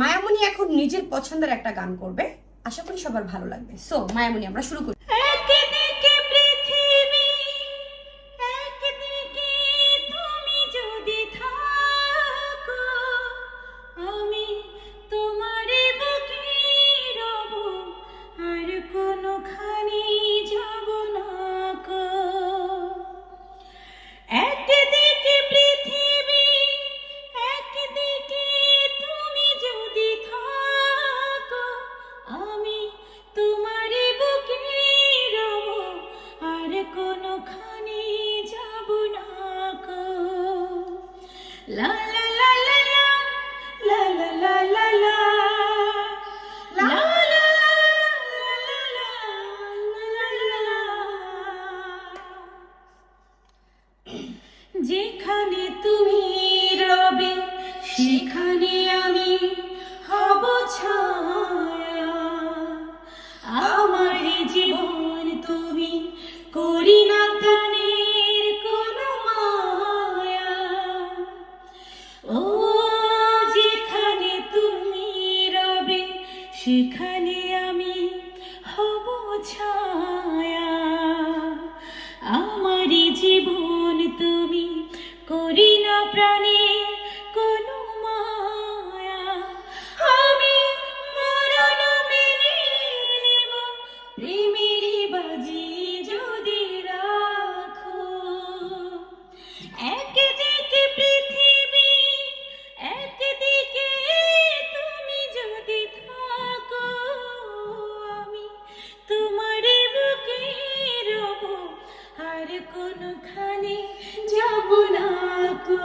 মায়ামণি এখন নিজের পছন্দের একটা গান করবে। আশা করি সবার ভালো লাগবে। সো মায়ামণি, আমরা শুরু করি La la la la la, la la la la la. যেখানে তুমি রবে সেখানে আমি 去看 কোনখানে যাব না কো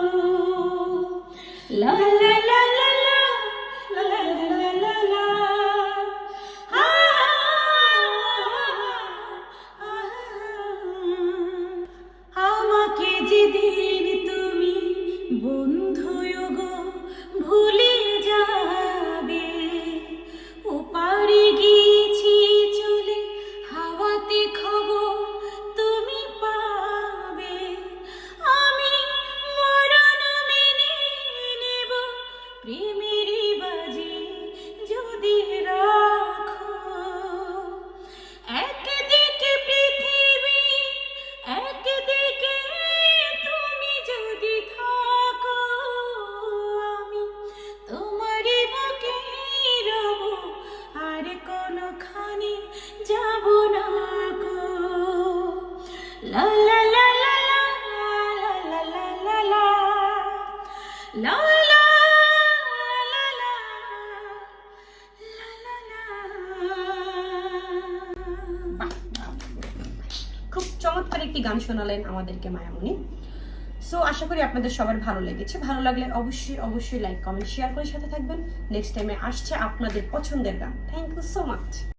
আমাকে তুমি প্রেমেরই বাজি যদি রাখো একদিকে পৃথিবী একদিকে তুমি যদি থাকো আমি তোমারই বুকে রব আর কোনোখানি যাব না গো লা লা লা লা লা লা লা লা লা খুব চমৎকার একটি গান শোনালেন আমাদেরকে মায়ামণি। সো আশা করি আপনাদের সবার ভালো লেগেছে। ভালো লাগলে অবশ্যই অবশ্যই লাইক কমেন্ট শেয়ার করে সাথে থাকবেন। নেক্সট টাইমে আসছে আপনাদের পছন্দের গান। Thank you so much